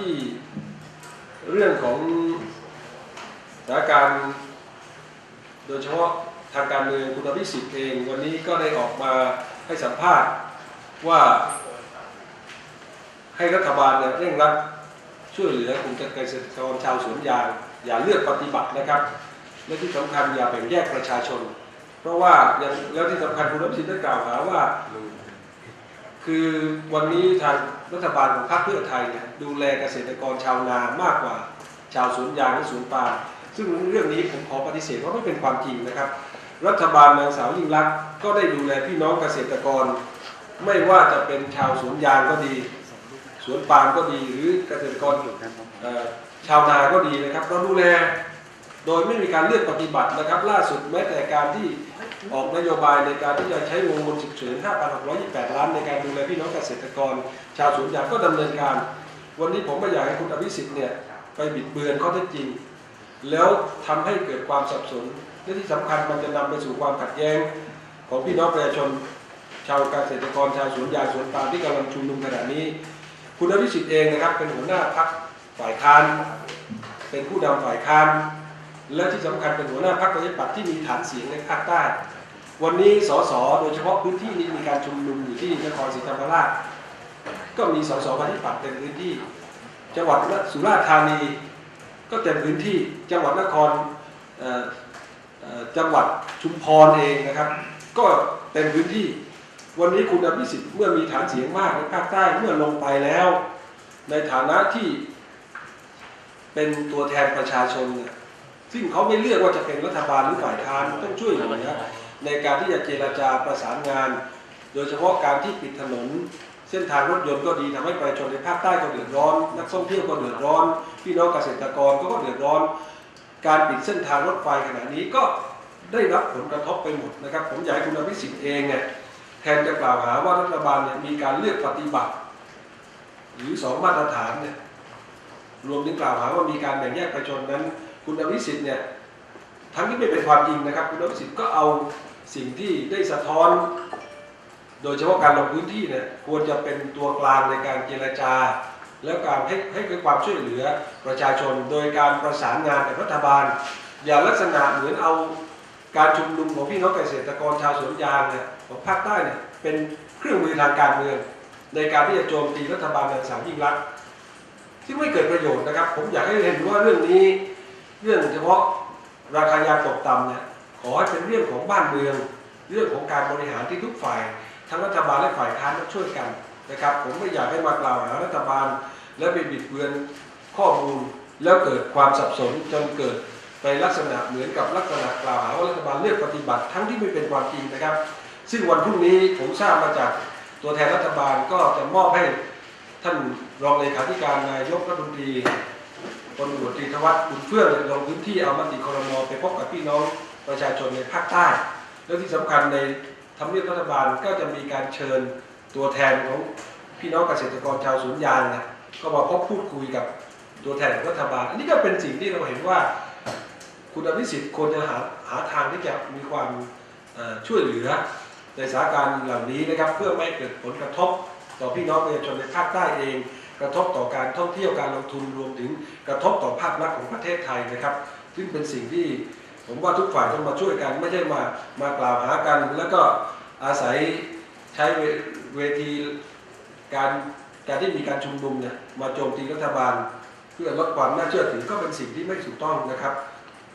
ที่เรื่องของสถานการณ์โดยเฉพาะทางการเมืองคุณอภิสิทธิ์เองวันนี้ก็ได้ออกมาให้สัมภาษณ์ว่าให้รัฐบาลเนี่ยเร่งรัดช่วยเหลือกลุ่มเกษตรกรชาวสวนยาง อย่าเลือกปฏิบัตินะครับและที่สำคัญอย่าแบ่งแยกประชาชน เพราะว่าอย่างแล้วที่สำคัญคุณอภิสิทธิ์ได้กล่าวหาว่า คือวันนี้ทางรัฐบาลของพรรคเพื่อไทยเนี่ยดูแลเกษตรกรชาวนามากกว่า ชาวสวนยางและสวนปาล์มซึ่งเรื่องนี้ผมขอปฏิเสธว่าไม่เป็นความจริงนะครับ รัฐบาลนางสาวยิ่งรักษณ์ก็ได้ดูแลพี่น้องเกษตรกร ไม่ว่าจะเป็นชาวสวนยางก็ดี สวนปาล์มก็ดีหรือเกษตรกรเอ่อชาวนาก็ดีนะครับ เราดูแลโดยไม่มีการเลือกปฏิบัตินะครับ ล่าสุดแม้แต่การที่ ออกนโยบายในการที่จะใช้วงเงินฉุกเฉิน 5,628 ล้านในการดูแลพี่น้องเกษตรกร ชาวสวนยางก็ดำเนินการ วันนี้ผมไม่อยากให้คุณอภิสิทธิ์เนี่ยไปบิดเบือนข้อเท็จจริง แล้วทำให้เกิดความสับสนและที่สำคัญมันจะนำไปสู่ความขัดแย้ง ของพี่น้องประชาชน ชาวเกษตรกรชาวสวนยางสวนปาล์มที่กำลังชุมนุมขณะนี้ คุณอภิสิทธิ์เองนะครับเป็นหัวหน้าพักฝ่ายค้าน เป็นผู้นำฝ่ายค้าน และที่สำคัญเป็นหัวหน้าพรรคประชาธิปัตย์ที่มีฐานเสียงในภาคใต้ วันนี้สสโดยเฉพาะพื้นที่นี้มีการชุมนุมอยู่ที่นครศรีธรรมราช ก็มีสสประชาธิปัตย์เต็มพื้นที่ จังหวัดสุราษฎร์ธานี ก็เต็มพื้นที่ จังหวัดนครจังหวัดชุมพรเองนะครับ ก็เต็มพื้นที่ วันนี้คุณอภิสิทธิ์เมื่อมีฐานเสียงมากในภาคใต้เมื่อลงไปแล้ว ในฐานะที่เป็นตัวแทนประชาชนเนี่ย ซึ่งเขาไม่เลือกว่าจะเป็นรัฐบาลหรือฝ่ายค้านต้องช่วยเหลือในการที่จะเจรจาประสานงาน โดยเฉพาะการที่ปิดถนน เส้นทางรถยนต์ก็ดีทำให้ประชาชนในภาคใต้ก็เดือดร้อน นักท่องเที่ยวก็เดือดร้อน พี่น้องเกษตรกรก็เดือดร้อน การปิดเส้นทางรถไฟขณะนี้ก็ได้รับผลกระทบไปหมดนะครับ ผมอยากให้คุณอภิสิทธิ์เองเนี่ยแทนจะกล่าวหาว่ารัฐบาลเนี่ยมีการเลือกปฏิบัติ หรือสองมาตรฐานเนี่ยรวมถึงกล่าวหาว่ามีการแบ่งแยกประชาชนนั้น คุณอภิสิทธิ์เนี่ยทั้งที่ไม่เป็นความจริงนะครับ คุณอภิสิทธิ์ก็เอาสิ่งที่ได้สะท้อน โดยเฉพาะการลงพื้นที่เนี่ยควรจะเป็นตัวกลางในการเจรจา แล้วการให้ให้เกิดความช่วยเหลือประชาชน โดยการประสานงานกับรัฐบาล อย่าลักษณะเหมือนเอาการชุมนุมของพี่น้องเกษตรกรชาวสวนยางเนี่ยของภาคใต้เนี่ยเป็นเครื่องมือทางการเมือง ในการที่จะโจมตีรัฐบาลนางสาวยิ่งรักษณ์ที่ไม่เกิดประโยชน์นะครับ ผมอยากให้เห็นว่าเรื่องนี้ เรื่องเฉพาะราคายาตกต่ำเนี่ยขอให้เป็นเรื่องของบ้านเมือง เรื่องของการบริหารที่ทุกฝ่าย ทั้งรัฐบาลและฝ่ายค้านต้องช่วยกันนะครับ ผมไม่อยากให้มากล่าวหารัฐบาล และไปบิดเบือนข้อมูลแล้วเกิดความสับสนจนเกิดไปลักษณะเหมือนกับลักษณะกล่าวหาว่ารัฐบาลเลือกปฏิบัติทั้งที่ไม่เป็นความจริงนะครับ ซึ่งวันพรุ่งนี้ผมทราบมาจากตัวแทนรัฐบาลก็จะมอบให้ท่านรองเลขาธิการนายกรัฐมนตรี พลตรวจตรีธวัฒน์คุณเฟื่องลงพื้นที่เอามติคอรมอไปพบกับพี่น้องประชาชนในภาคใต้ และที่สำคัญในทำเนียบรัฐบาลก็จะมีการเชิญตัวแทนของพี่น้องเกษตรกรชาวสวนยางนะก็มาพบพูดคุยกับตัวแทนของรัฐบาล อันนี้ก็เป็นสิ่งที่เราเห็นว่า คุณอภิสิทธิ์ควรจะหาหาทางที่จะมีความช่วยเหลือในสถานการณ์เหล่านี้นะครับเพื่อไม่เกิดผลกระทบต่อพี่น้องประชาชนในภาคใต้เอง กระทบต่อการท่องเที่ยวการลงทุนรวมถึงกระทบต่อภาพลักษณ์ของประเทศไทยนะครับ ซึ่งเป็นสิ่งที่ผมว่าทุกฝ่ายต้องมาช่วยกันไม่ใช่มามากล่าวหากัน แล้วก็อาศัยใช้เวเวทีการการที่มีการชุมนุมเนี่ยมาโจมตีรัฐบาล เพื่อลดความน่าเชื่อถือก็เป็นสิ่งที่ไม่ถูกต้องนะครับ